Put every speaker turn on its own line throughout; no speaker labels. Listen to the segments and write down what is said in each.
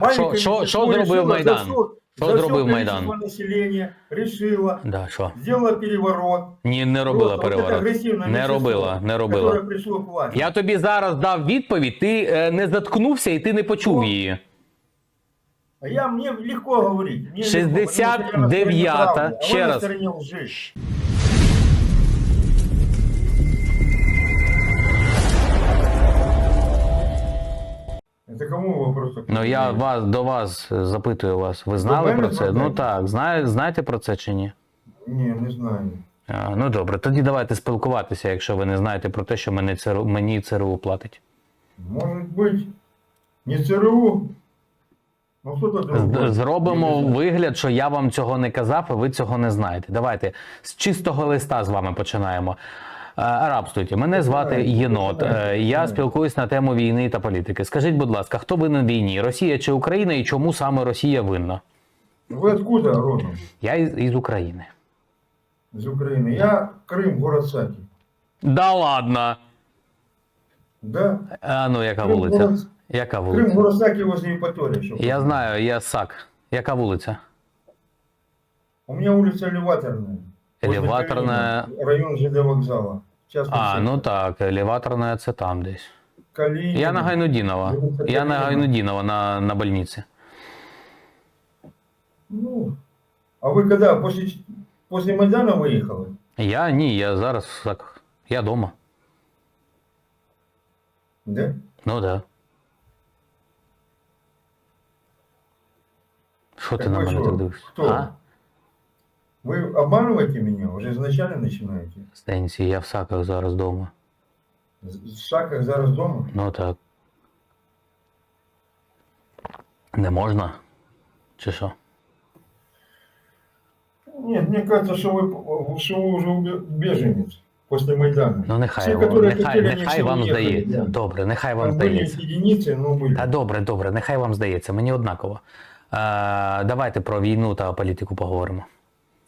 Маленькое
що-
меньшинство
що зробив
решило
Майдан?
за всё-
Що
за всё
зробив
количество
Майдан?
населения решило,
Да, що?
сделала переворот.
Ні, не робила
Просто вот это
переворот.
агрессивное
Не
меньшинство,
робила, не робила.
Которое пришло к власти.
Я тобі зараз дав відповідь, ти е, не заткнувся і ти не почув
Ну,
її.
А я, мне легко говорить. Мне легко, потому что я на стороне
69-та,
правды, а
ще
вы на
раз.
стороне лжи. Это кому вопрос?
Ну я вас до вас е, запитую вас. Ви знали про це? Ну так, знає, знаєте про це чи ні?
Не, не знаю.
А, ну добре, тоді давайте спілкуватися, якщо ви не знаєте про те, що мені ЦРУ, мені ЦРУ платить.
Не ЦРУ, ну кто-то.
З- Зробимо вигляд, що я вам цього не казав, і ви цього не знаєте. Давайте з чистого листа з вами починаємо. Е, Рабствуйте, мене звати
Давайте,
Єнот.
давайте,
Е, Я
давайте.
спілкуюсь на тему війни та політики. Скажіть, будь ласка, хто винен в війні? Росія чи Україна, і чому саме Росія винна?
Вы откуда родом?
Я із, із України.
Из Украины. Я Крым, город Саки.
Да ладно.
Да?
А ну яка
Крым,
вулиця?
город,
Яка
Крым,
вулиця?
город Саки возле Ипатория. чтоб
Я
вы
знаю, я САК. Яка вулиця?
У меня улица Элеваторная. Возле
Елеваторна.
Калинина, Район ЖД вокзала. Частный
А,
сектор.
ну так, елеваторна це там десь.
Калинин.
Я на Гайнудінова.
Вулиця
Я на
Калинина.
Гайнудінова на, на больниці.
Ну, а вы когда? После, ч- после Майдана выехали?
Я ні, я зараз так. Я дома.
Да?
Ну да. Що ти
Так
на
ви
мене
що?
так дивишся?
Хто?
А?
Вы обманываете меня? Уже изначально начинаете?
Стенсі, я в саках зараз дома.
З- В Саках зараз дома?
Ну так. Не можна? Чи що?
Нет, мне кажется, что вы, что вы уже убе- беженец после Майдана.
Ну нехай,
Все,
вам-
которые
нехай,
хотели, они
нехай
все
вам
уехали,
здається.
да.
Добре, нехай вам
Там были
здається.
единицы, но были.
Та добре, добре, нехай вам здається, мені однаково. Е, давайте про війну та політику поговоримо.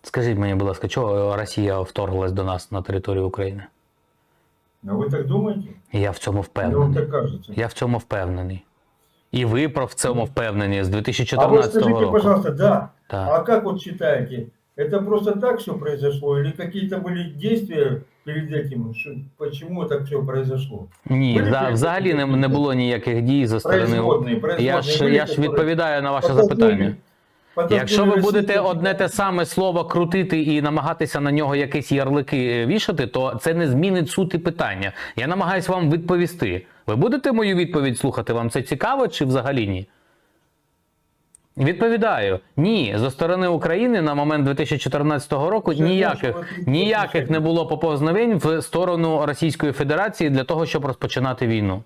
Скажіть мені, будь ласка, чого Росія вторглась до нас на територію України?
А вы так думаете?
Я в цьому
Мне вам
впевнений.
так кажется.
Я в цьому впевнений. І ви про в цьому впевнені з
а вы
2014
скажите,
року.
пожалуйста, да,
Так.
а как вот считаете, это просто так все произошло или какие-то были действия перед этим, что- почему так все произошло?
Ні,
Були
за,
якісь
взагалі не, не
якісь
було ніяких дій зі сторони.
Производные, производные
Я ж,
были,
я ж
которые
відповідаю на ваше
подтолкнули-
запитання. Якщо ви будете одне те саме слово крутити і намагатися на нього якісь ярлики вішати, то це не змінить суті питання. Я намагаюся вам відповісти. Ви будете мою відповідь слухати? Вам це цікаво чи взагалі ні? Відповідаю, ні, зі сторони України на момент 2014 року ніяких, ніяких не було поповзновень в сторону Російської Федерації для того, щоб розпочинати війну.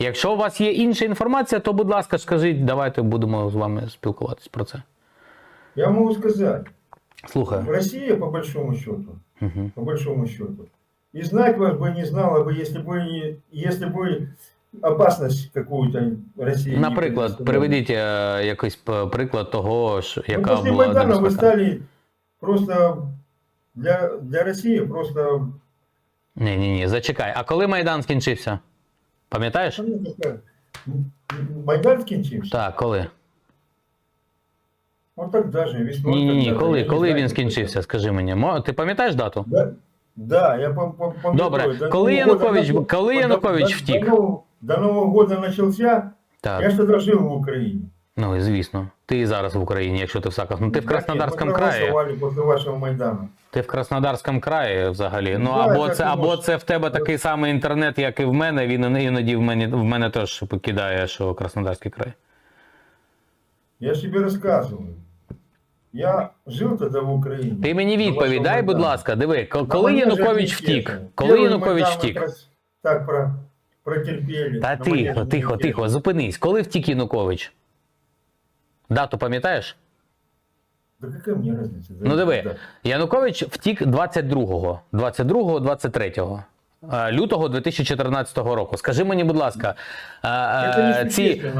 Якщо у вас є інша інформація, то будь ласка, скажіть, давайте будемо з вами спілкуватись про це.
Я могу сказать,
Слухаю.
Россия, по большому счету,
Угу.
по большому счету, и знать вас бы не знала бы, если бы, не- если бы опасность какую-то России не
Наприклад,
представляла.
приведіть е, якийсь п- приклад того, що,
Ну,
яка
после
була
Майдана вы
небезпека.
стали просто для, для России просто...
Ні, ні, ні, зачекай. А коли Майдан скінчився? Пам'ятаєш?
ну, Майдан скінчився?
Так, коли?
Вот так даже.
Ні, ні, ні. Коли, коли він скінчився? Скажи мені. Ти пам'ятаєш дату?
Да, да, я пам'ятаю.
Добре. Коли Янукович, коли Янукович
до-
втік?
До Нового, року почався, года начался, я
Так.
ж тогда жил в Украине.
Ну і звісно. Ти і зараз в Україні, якщо ти в Саках. Ну ти в Краснодарському краї.
после вашего
Ти в Краснодарському краї взагалі. Ну або це, або це в тебе такий самий інтернет, як і в мене. Він іноді в мене в мене теж покидає, що Краснодарський край.
Я ж тебе рассказываю. Я жил тогда в Украине.
Ти мені відповідь дай, будь ласка, диви, коли Янукович втік? Коли Янукович втік?
Так про, протерпели.
Та тихо, тихо, тихо, зупинись. Коли втік Янукович? Дату пам'ятаєш?
Да какая мне разница?
Ну диви,
Да.
Янукович втік 22-го, 22-го, 23-го. е, Лютого 2014 року. Скажи мені, будь ласка, е, е,
не
ці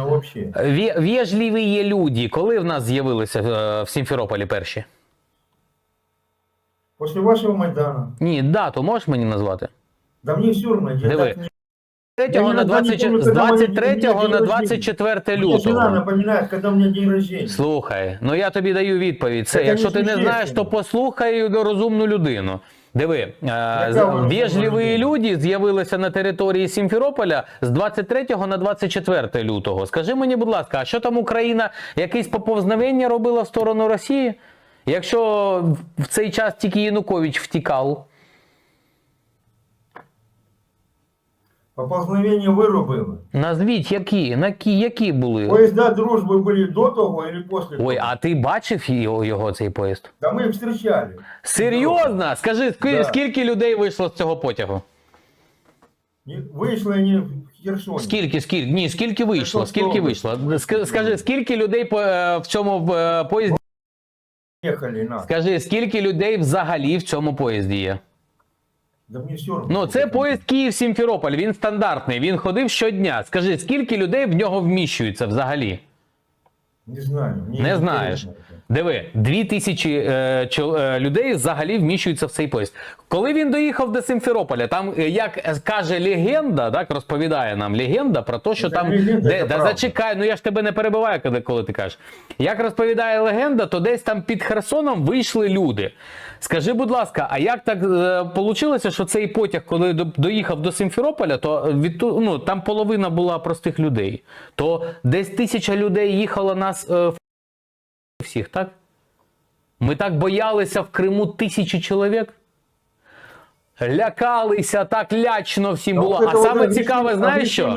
вежливі є люди, коли в нас з'явилися е, в Сімферополі перші?
После вашего Майдана.
Ні, дату можеш мені назвати?
Да мне все равно,
на
Я иногда не
20,
помню,
з
когда у меня
23 на 24
Мне жена
лютого.
напоминает, когда у меня день рождения.
Слухай, ну я тобі даю відповідь. Це,
Це
якщо ти не знаєш, то послухай розумну людину. Диви, е, вежливі люди з'явилися на території Сімферополя з 23 на 24 лютого. Скажи мені, будь ласка, а що там Україна якесь поповзновення робила в сторону Росії? Якщо в цей час тільки Янукович втікав,
Поползновение вырубило.
назвіть які, які, які були?
Поезда дружбы были до того или после
Ой,
того?
а ти бачив його, його цей поїзд?
Да мы их встречали.
Серйозно? Скажи, ск-
Да.
скільки людей вийшло з цього потягу?
Не- Вышли они в Херсоне.
Скільки, скільки? Ні, скільки вийшло?
Це
Скільки
що?
вийшло? Ск- Скажи, скільки людей по, е, в цьому е, поїзді?
Ехали на.
Скажи, скільки людей взагалі в цьому поїзді є?
Да мені все равно.
Ну, це поїзд Київ-Сімферополь, він стандартний, він ходив щодня. Скажи, скільки людей в нього вміщується взагалі?
Не знаю. Мне
Не знаєш.
это.
Диви, дві тисячі е, чол- е, людей взагалі вміщуються в цей поїзд. Коли він доїхав до Симферополя, там, е, як е, каже легенда, так розповідає нам легенда про те, що
Це
там
легенда,
де, да, зачекай, ну я ж тебе не перебиваю, коли, коли ти кажеш. Як розповідає легенда, то десь там під Херсоном вийшли люди. Скажи, будь ласка, а як так вийшло, що цей потяг, коли до- доїхав до Симферополя, то від ну, там половина була простих людей. То десь тисяча людей їхало нас е, в всіх, так? Ми так боялися в Криму тисячі чоловік. Лякалися, так лячно всім було. А саме цікаве, знаєш що?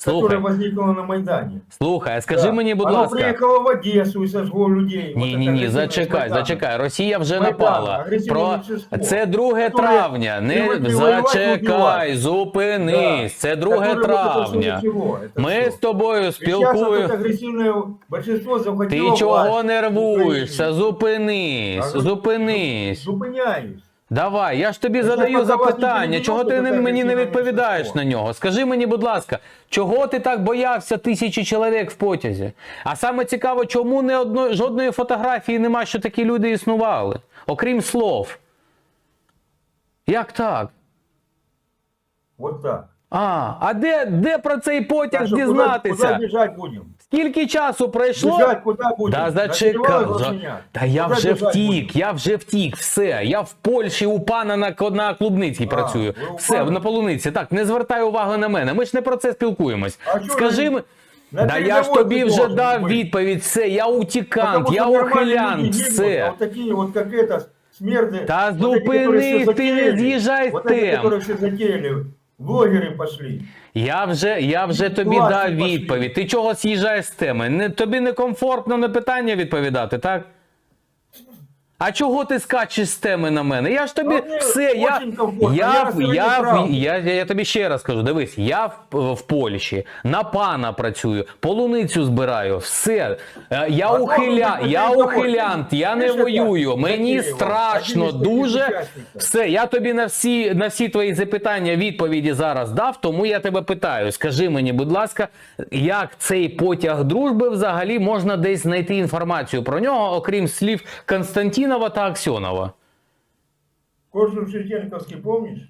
агрессивное меньшинство,
Слухай.
которое возникло на Майдане.
Слухай, скажи
Да.
мені, будь
Оно
ласка.
приехало в Одессу и сожгло людей.
Ні,
Вот
ні,
это
ні,
агрессивное
зачекай,
Майдана.
зачекай. Росія вже
Майдан,
напала.
агресивне
Про
меншинство,
це 2
Которое
травня. Не
приводить воевать,
зачекай,
убивать.
зупинись. Це 2
Которое вот это
травня.
всё ничего, это
Ми
всё.
з тобою
И сейчас вот это
спілкуємо.
агрессивное большинство захватило
Ти
власть
чого
в
нервуєшся?
Украине.
Зупинись,
А ви-
зупинись.
Зупиняюсь.
Давай, я ж тобі задаю запитання, чого ти не, мені не відповідаєш на нього? Скажи мені, будь ласка, чого ти так боявся тисячі чоловік в потязі? А саме цікаво, чому не одно, жодної фотографії нема, що такі люди існували, окрім слов. Як так?
Вот так.
А, а де, де про цей потяг дізнатися?
куда бежать будем?
Скільки часу пройшло?
Бежать куда будем?
Да
На
зачекай.
перевал
За...
Грошеня?
Та я
Куда
вже
бежать
втік,
будем?
я вже втік, все. Я в Польщі у пана на, Ко- на Клубницькій
А,
працюю.
ви у
Все,
пана?
на полуниці. Так, не звертай уваги на мене. Ми ж не про це спілкуємось.
А чого
Скажи
ви
ми.
на
Да я ж
передовій
тобі
ти
вже
должен
дав
бути?
відповідь, все, я утікант,
Потому
я
что нормальные
ухилянт,
люди гибнут,
все.
а вот такие вот, как это, смерды.
Та
вот эти, которые
зупинись,
всё
ти не
затеяли,
з'їжджай з
Вот эти,
тем.
которые все затеяли, блогеры пошли.
Я вже, я вже тобі дав відповідь. Ти чого з'їжджаєш з теми? Не, тобі некомфортно на питання відповідати, так? А чого ти скачеш з теми на мене? Я ж тобі
А мені
все, я, я,
я
я, я, я, я тобі ще раз кажу: дивись, я в, в Польщі, на пана працюю, полуницю збираю, все. Е, Я
А
ухиля, я ухилянт, я не воюю, мені страшно дуже. Все, я тобі на всі, на всі твої запитання відповіді зараз дав, тому я тебе питаю. Скажи мені, будь ласка, як цей потяг дружби взагалі можна десь знайти інформацію про нього, окрім слів Константінова та Аксьонова?
Корсун Шевченковский, помнишь?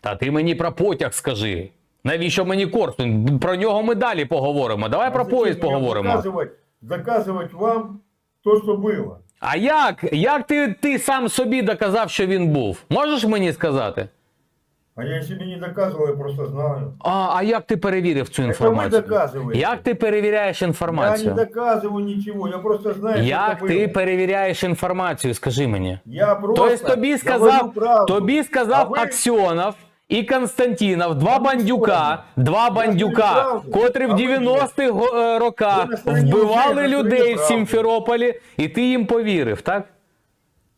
Та ти мені про потяг скажи. Навіщо мені Корсун? Про нього ми далі поговоримо. Давай про
А зачем
поїзд
мне
поговоримо.
Доказывать, доказывать вам то, что было.
А як? Як ти, ти сам собі доказав, що він був? Можеш мені сказати?
А я себе не доказывал, я просто знаю.
А, а як ти перевірив цю
ви
інформацію?
доказуєте.
Як ти перевіряєш
Я
інформацію?
не доказываю ничего, я просто знаю,
Як
что это
ти
было.
перевіряєш інформацію? Скажи мені.
Я просто
Тобто тобі
говорю
сказав,
правду.
тобі сказав
А ви-
Аксьонов і Константінов, два
А ви
бандюка,
що?
два
Я
бандюка,
говорю правду.
котрі в
А ви
90-х го- е,
Ви
роках
на стороні
вбивали
лжи, на стороні
людей в
правди.
Сімферополі, і ти їм повірив, так?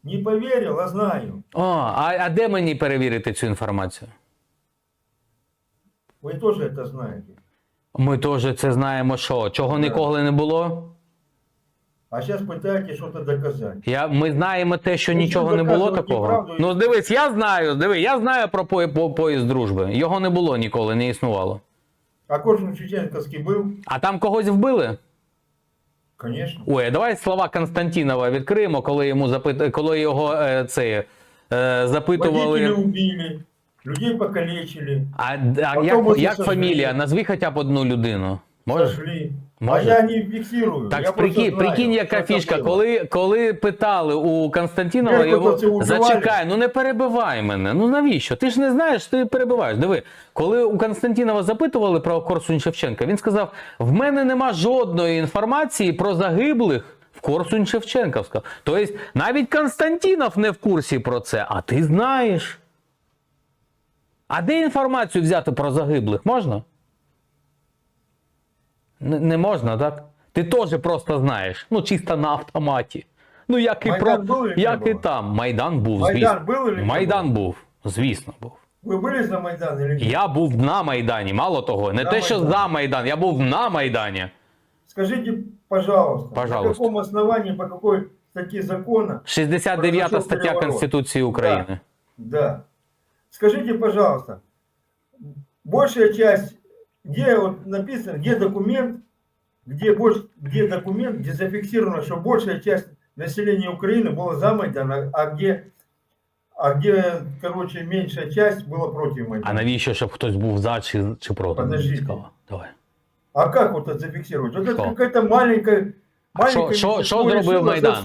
Не поверил, а знаю.
О, а, а де мені перевірити цю інформацію?
Вы тоже это знаете.
Ми теж це знаємо, що чого ніколи не було.
А сейчас пытаетесь что-то доказать.
Я, ми знаємо те, що
Ну,
нічого
що
не було
доказувати
такого.
правду?
Ну дивись, я знаю, диви, я знаю про по, по, поїзд дружби. Його не було ніколи, не існувало.
А Корсун Шевченковский был?
А там когось вбили?
Конечно.
Ой, давай слова Константинова відкриємо, коли йому запит... коли його е, це, е,
запитували.
запитували.
убили. людей покалечили,
А, а як, як фамілія? Назви хоча б одну людину. Можеш? Може.
А я не фиксирую.
Так
я
прикинь,
знаю,
прикинь, яка фішка. Коли, коли питали у Константинова, його зачекай, ну не перебивай мене. Ну навіщо? Ти ж не знаєш, ти перебиваєш. Диви, коли у Константинова запитували про Корсунь Шевченка, він сказав: в мене нема жодної інформації про загиблих. В Корсунь Шевченківська. Тобто навіть Константинов не в курсі про це, а ти знаєш. А де інформацію взяти про загиблих можна? Не, можна, так? Ти теж просто знаєш. Ну, чисто на автоматі. Ну, як і,
Майдан
про,
був
як і там. Майдан був,
Майдан
звісно.
був чи
Майдан був, звісно, був.
Вы были за Майдан или нет?
Я був на Майдані, мало того, не
На
те, що
Майдані.
за Майдан, я був на Майдані.
Скажите, пожалуйста,
Пожалуйста.
по какому основанию, по какой статье закона
69
Произошел
стаття
переворот.
Конституції України.
Да. Скажите, пожалуйста, большая часть, где вот написано, где документ, где, больш, где документ, где зафиксировано, что большая часть населения Украины была за Майдан, а, а где, а где, короче, меньшая часть была против
А
Майдана.
навіщо, щоб хтось був за чи, чи проти? Мені
Подождите.
цікаво. Давай.
А как вот это зафиксировать? Вот это
Что?
какая-то маленькая...
А шо-
маленькое
шо-
меньшинство
шо зробив
решило
Майдан?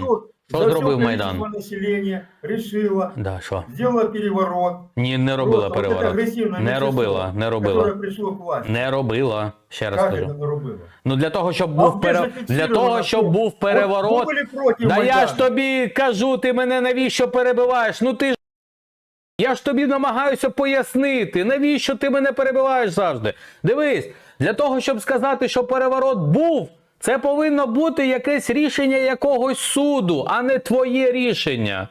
за всё-
Шо
за всё
зробив
количество
Майдан?
населения решила,
Да, що?
сделала переворот.
Ні, не робила
Просто вот это
переворот.
агрессивное
Не
меньшинство,
робила, не
Которое
робила.
пришло к власти.
Не робила. Ще раз
Как
кажу.
это не робила?
Ну для того, щоб
А
був
где
пере...
зафіксировано,
для того, щоб
що?
був переворот.
Вот вы были против
Да я
Майдана.
ж тобі кажу, ти мене навіщо перебиваєш? Ну ти ж. Я ж тобі намагаюся пояснити, навіщо ти мене перебиваєш завжди. Дивись, для того, щоб сказати, що переворот був, це повинно бути якесь рішення якогось суду, а не твоє рішення.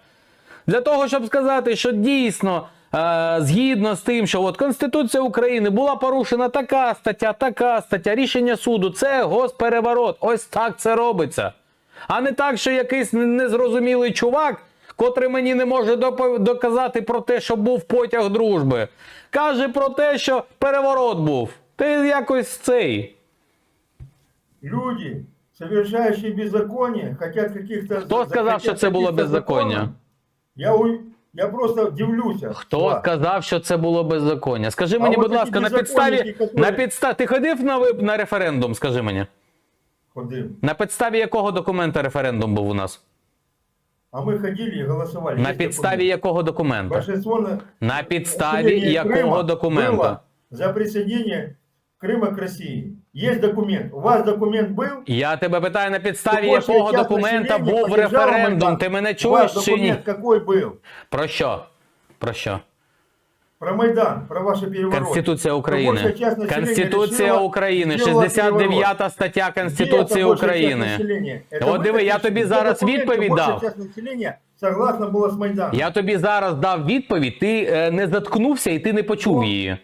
Для того, щоб сказати, що дійсно, е, згідно з тим, що от Конституція України була порушена така стаття, така стаття, рішення суду, це госпереворот. Ось так це робиться. А не так, що якийсь незрозумілий чувак, котрий мені не може доказати про те, що був потяг дружби, каже про те, що переворот був. Ти якось цей
Люди, совершающие беззаконие, хотят каких-то...
Хто сказав, що це було беззаконня?
Я, у- я просто дивлюся.
Хто
Влад.
сказав, що це було беззаконня? Скажи
А
мені,
от
будь
такі
ласка, на
беззаконники,
підставі,
які-
на підставі. Ти ходив на, виб- на референдум, скажи мені.
Ходив.
На підставі якого документа референдум був у нас?
А мы ходили и голосовали.
На
Есть
підставі
документ.
якого документа?
Большинство на-
На підставі
населения
якого
Крыма
документа?
было За присоединение Крыма к России. Есть документ. У вас документ был?
Я тебе питаю, на підставі
Большая
якого
часть
документа
населения
був
поддержала
референдум?
Майдан.
Ти мене
У вас
чуєш чи ні?
документ какой был?
Про що? Про що?
Про Майдан, про ваши перевороты.
Конституція
Что
України.
большая часть населения
Конституція
решила-
України,
сделала
69 стаття
Где
Конституції
эта большая часть
України.
населения? Это
От
вы
диви,
так
я
пишете.
тобі
Где
зараз
документ, что
відповідь
большая
дав.
часть населения согласна была с Майданом.
Я тобі зараз дав відповідь, ти е, не заткнувся і ти не почув
Ну,
її.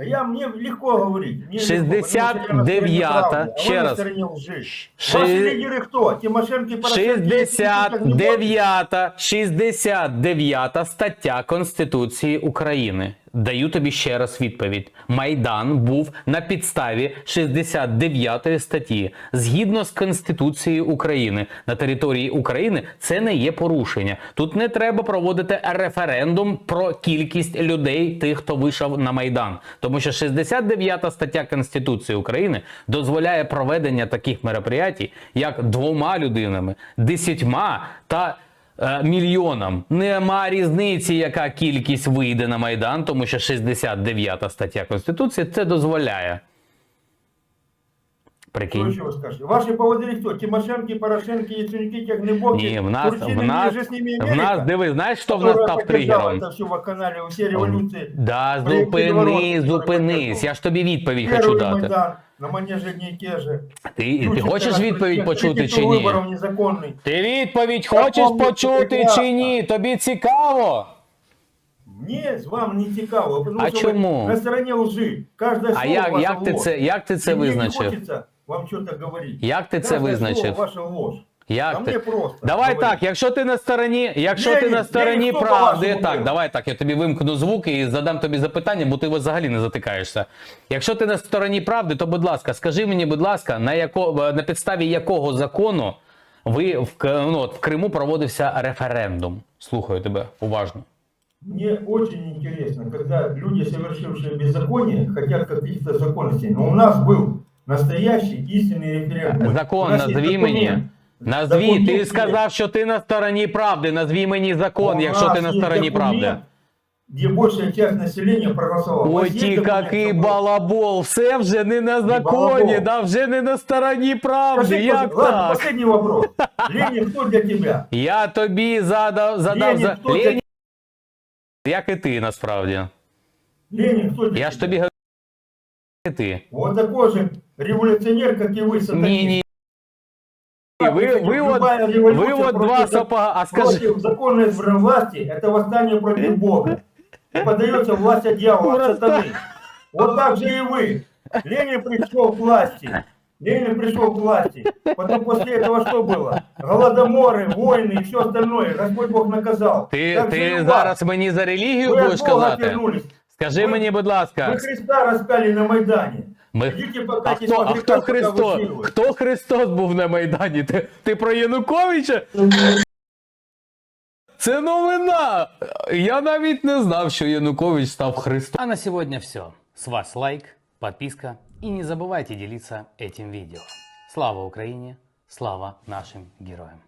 А я, мне легко говорить. Мне легко,
69-та,
потому что я на стороне правды, а
ще
вы на
раз.
стороне лжи.
Ши-
Ваши лидеры кто? Тимошенко и Порошенко?
69, 69 стаття Конституції України. Даю тобі ще раз відповідь. Майдан був на підставі 69 статті. Згідно з Конституцією України на території України це не є порушення. Тут не треба проводити референдум про кількість людей, тих, хто вийшов на Майдан. Тому що 69 стаття Конституції України дозволяє проведення таких мероприятій, як двома людинами, десятьма та мільйонам. Нема різниці, яка кількість вийде на Майдан, тому що 69 стаття Конституції це дозволяє.
Что
Прикинь.
еще вы скажете? Ваши поводыри кто? Тимошенко, Порошенко, Яценюки, Технебоки?
Ні, в нас,
Турчинин
в нас,
же с ними
в
Америка,
нас, диви, знаєш, що в нас
которая
став
поддержала
тригером?
Это все в канале, все революции.
Да,
Проєкт перевороту,
зупинись,
який
зупинись.
пройшов.
Я ж тобі відповідь хочу
Первый
дати.
Майдан на манеже одни и те же.
Ти, ти
Ющенко
хочеш
наш
відповідь
президент,
почути
третий
чи
тур
ні?
виборів незаконний.
Ти відповідь
Я
хочеш
помню,
почути
прекрасно.
чи ні? Тобі цікаво?
Ні, з вами не цікаво, тому
А
що
чому?
ви на стороні лжи. Кожне
А
слово
як,
ваша
як ти
ложь.
це, як ти це
І мені не
визначив?
Вам щось говорити.
Як ти це визначив?
ваша ложь.
Як ти?
просто.
Давай
говорити.
так, якщо ти на стороні, якщо ти на стороні правди, так, давай так, я тобі вимкну звуки і задам тобі запитання, бо ти взагалі не затикаєшся. Якщо ти на стороні правди, то будь ласка, скажи мені, будь ласка, на яко, на підставі якого закону ви в, ну, от, в Криму проводився референдум? Слухаю тебе уважно.
Мне очень интересно, когда люди, совершившие беззаконие, хотят каких-то законностей. Но у нас был настоящий истинный референдум.
Закон назві мені. Назві, ти сказав, що ти на стороні правди. Назві мені закон,
У
якщо ти на стороні правди.
Где большая часть населения проголосовала.
Ой, ті, який балабол, все вже не на законі, да, вже не на стороні правди.
Скажи,
Як
ладно,
так?
последний вопрос. Ленин кто для тебя?
Я тобі задав, задав
Ленін,
за? Ленін, як і ти насправді.
Ленин кто для
Я ж тобі ти.
Вот такой же революционер, как и вы, сатанист.
Ні, ні. Ви, ви, от,
Любая
ви
революция
от
против
два
зак-
сапога, а скажи.
Против законной власти – это восстание против Бога. И подается власть от дьявола, от сатаны. Вот так же и вы. Ленин пришел к власти. Ленин пришел к власти. Потом после этого что было? Голодоморы, войны и все остальное. Господь Бог наказал.
Ти,
Так же и
ти
вас.
зараз мені за релігію
Вы
будеш
от Бога
казати?
отвернулись.
Скажи
Ви-
мені, будь ласка,
Вы Христа распяли на Майдане.
ми...
Идите
а
покайтесь
хто,
во
а
грехах,
хто
пока вы
Христос?
силы.
Хто Христос був на Майдані? Ти, ти про Януковича? Це новина! Я навіть не знав, що Янукович став Христом.
А на сегодня все. С вас лайк, подписка и не забывайте делиться этим видео. Слава Украине, слава нашим героям!